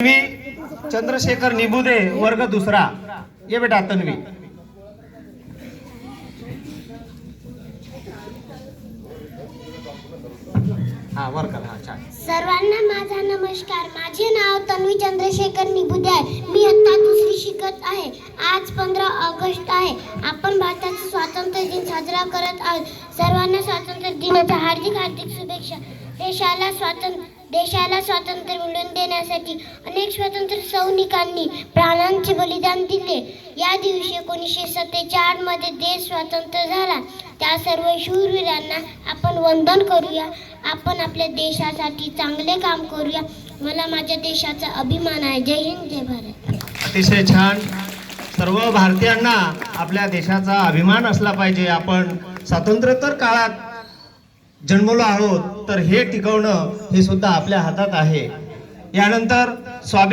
तन्वी चंद्रशेखर निबुदे वर्ग दुसरा. ये बेटा तन्वी. हा वर हा छान. सर्वांना माझा नमस्कार. माझे नाव तन्वी चंद्रशेखर निबुदे आहे. मी आता दुसरी शिकत आहे. आज पंधरा ऑगस्ट आहे. आपण भारताचा स्वातंत्र्य दिन साजरा करत आहोत. सर्वांना स्वातंत्र्य दिनाच्या हार्दिक हार्दिक शुभेच्छा. देशाला स्वातंत्र्य देशाला स्वातंत्र्य मिळवून देण्यासाठी अनेक स्वातंत्र्य सैनिकांनी प्राणांचे बलिदान दिले. या दिवशी एकोणीसशे सत्तेचाळीसमध्ये देश स्वतंत्र झाला. त्या सर्व शूरवीरांना आपण वंदन करूया. आपण आपल्या देशासाठी चांगले काम करूया. मला माझ्या देशाचा अभिमान आहे. जय हिंद जय भारत. अतिशय छान. सर्व भारतीयांना आपल्या देशाचा अभिमान असला पाहिजे. आपण स्वातंत्र्योत्तर काळात जन्मलो आहोत तर हे टिकवणं हे सुद्धा आपल्या हातात आहे. यानंतर स्वामी